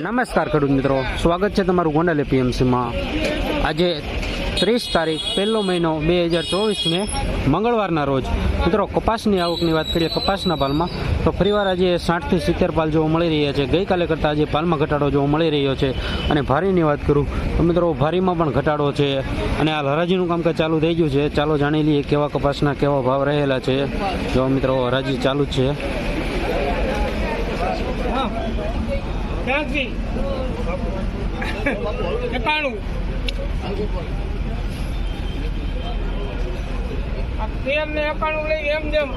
નમસ્કાર ખેડૂત મિત્રો. સ્વાગત છે તમારું ગોંડલ એપીએમસીમાં આજે ત્રીસ તારીખ, પહેલો મહિનો બે હજાર ચોવીસને મંગળવારના રોજ. મિત્રો, કપાસની આવકની વાત કરીએ કપાસના પાલમાં તો ફરીવાર આજે સાઠથી સિત્તેર પાલ જોવા મળી રહ્યા છે. ગઈકાલે કરતાં આજે પાલમાં ઘટાડો જોવા મળી રહ્યો છે. અને ભારીની વાત કરું, તો મિત્રો, ભારીમાં પણ ઘટાડો છે. અને આ હરાજીનું કામકાજ ચાલુ થઈ ગયું છે. ચાલો જાણી લઈએ કેવા કપાસના કેવા ભાવ રહેલા છે. જો મિત્રો, હરાજી ચાલુ જ છે. ત્યાંથી એકાણું ને એકાણું લઈ એમ જેમ.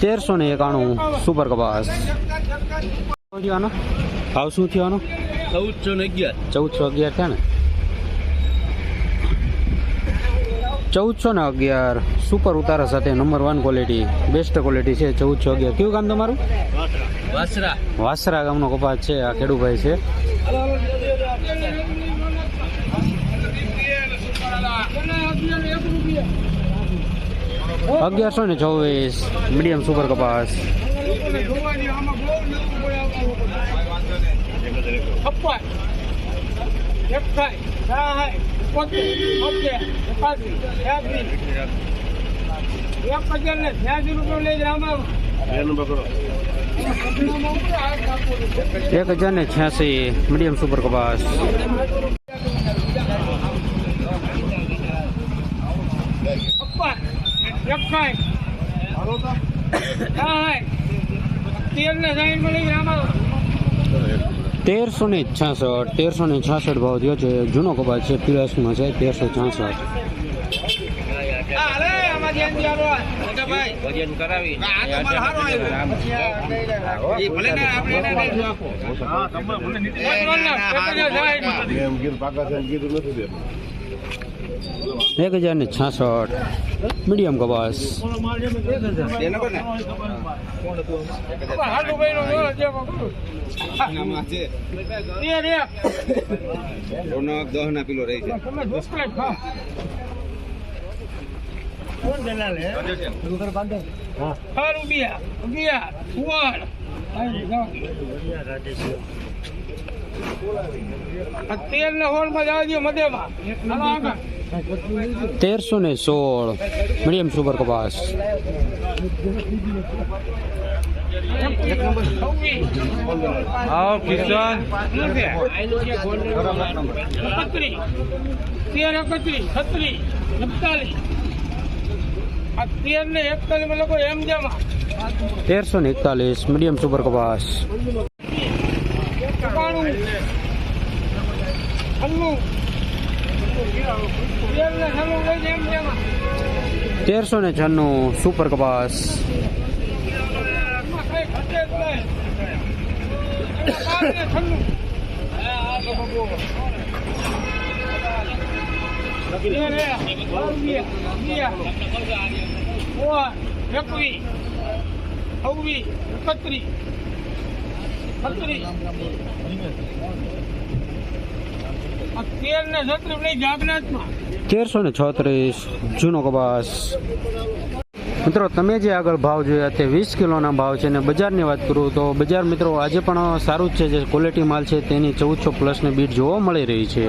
તેરસો ને એકાણું સુપર કપાસ. આનો ભાવ શું થયો આનો? ચૌદસો ને અગિયાર. ચૌદસો અગિયાર થયા ને? ચૌદસો ને અગિયાર સુપર ઉતારા સાથે number one quality best quality છે ચૌદસો અગિયાર. કયું ગામ તમારું? વાસરા. વાસરા ગામનો કપાસ છે આ ખેડૂભાઈ છે. અગિયારસો ને ચોવીસ મીડિયમ સુપર કપાસ. છપ્પન. એકસાઠ બોતેર બોતેર એકાસી ત્યાંસી એક હજાર ને ત્યાંસી રૂપિયા લઈ રામા એક હજાર ને છ્યાસી મીડિયમ સુપર કપાસ. તેલ ને સાઈડ મળી લઈ રામા તેરસો ને છાસઠ તેરસો ને છાસઠ ભાવ થયો છે. જૂનો કપાસ છે પીરસમાં છે તેરસો છાસઠ. હા રે એક હજાર ને છાસઠ મીડિયમ કપાસ તેલ નો હોલમાં જવા દે મધ્યમાં. તેરસો ને સોળ મીડિયમ સુપર કપાસ. આવો કિશન. તેર એકત્રીસ છત્રીસ એકતાલીસ તેર ને એકતાલીસ લોકો એમ જમા તેરસો ને એકતાલીસ મીડિયમ સુપર કપાસ. એકાણું છન્નું તેર ને છન્નું લઈ એમ જમા તેરસો ને છન્નું સુપર કપાસ એકવીસ, એકત્રીસ, છત્રીસ. તેરસો ને છત્રીસ, જૂનો કપાસ. મિત્રો, તમે જે આગળ ભાવ જોયા તે વીસ કિલોના ભાવ છે ને બજારની વાત કરું તો બજાર મિત્રો, આજે પણ સારું જ છે, જે ક્વોલિટી માલ છે તેની ચૌદસો પ્લસની બીટ જોવા મળી રહી છે.